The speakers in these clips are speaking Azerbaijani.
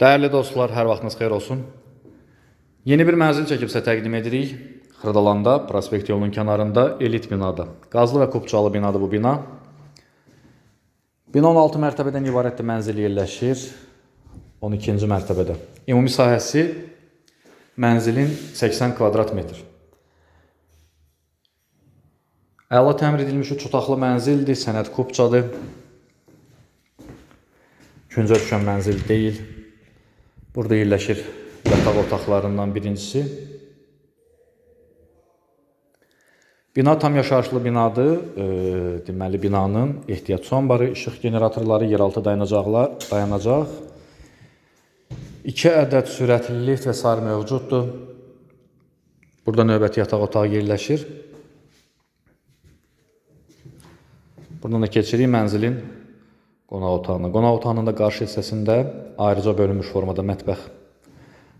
Değerli dostlar, hər vaxtınız xeyir olsun. Yeni bir mənzil çəkib sizə təqdim edirik. Xırdalanda, prospekt yolunun kənarında, elit binada. Qazlı və kubçalı binadır bu bina. Bina 16 mərtəbədən ibarətdir mənzil yerləşir. 12-ci mərtəbədə. Ümumi sahəsi mənzilin 80 kvadrat metr. Əla təmir edilmiş üç otaqlı mənzildir, sənəd kubçadır. Küncə düşən mənzil deyil. Burada yerləşir yataq otaqlarından birincisi. Bina tam yaşayışlı binadır. E, deməli binanın ehtiyat su anbarı, işıq generatorları, yeraltı dayanacaqlar, dayanacaq. 2 ədəd sürətli lift və sair mövcuddur. Burada növbəti yataq otağı yerləşir. Buradan da keçirik mənzilin qonaq otağına. Qonaq otağının da qarşı hissəsində ayrıca bölünmüş formada mətbəx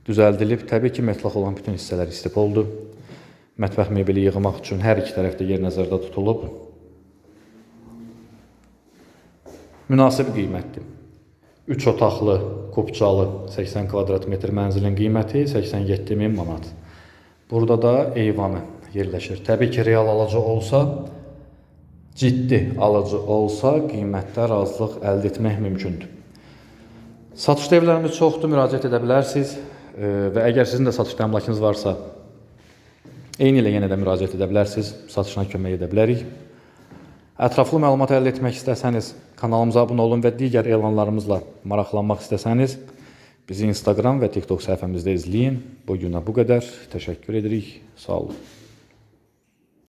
düzəldilib. Təbii ki, metlaq olan bütün hissələr istif oldu. Mətbəx mebeli yığmaq üçün hər iki tərəfdə yer nəzərdə tutulub. Münasib qiymətdir. 3 otaqlı, kubçalı 80 kvadrat metr mənzilin qiyməti 87 min manat. Burada da eyvanı yerləşir. Təbii ki, real alıcı olsa, ciddi alıcı olsa qiymətdə razılıq əldə etmək mümkündür. Satışda evlərimiz çoxdur, müraciət edə bilərsiniz E, və əgər sizin də satışda əmlakınız varsa, eyni ilə yenə də müraciət edə bilərsiniz, satışına kömək edə bilərik. Ətraflı məlumat əldə etmək istəsəniz, kanalımıza abunə olun və digər elanlarımızla maraqlanmaq istəsəniz, bizi Instagram və TikTok səhifəmizdə izləyin. Bu günə bu qədər. Təşəkkür edirik. Sağ olun.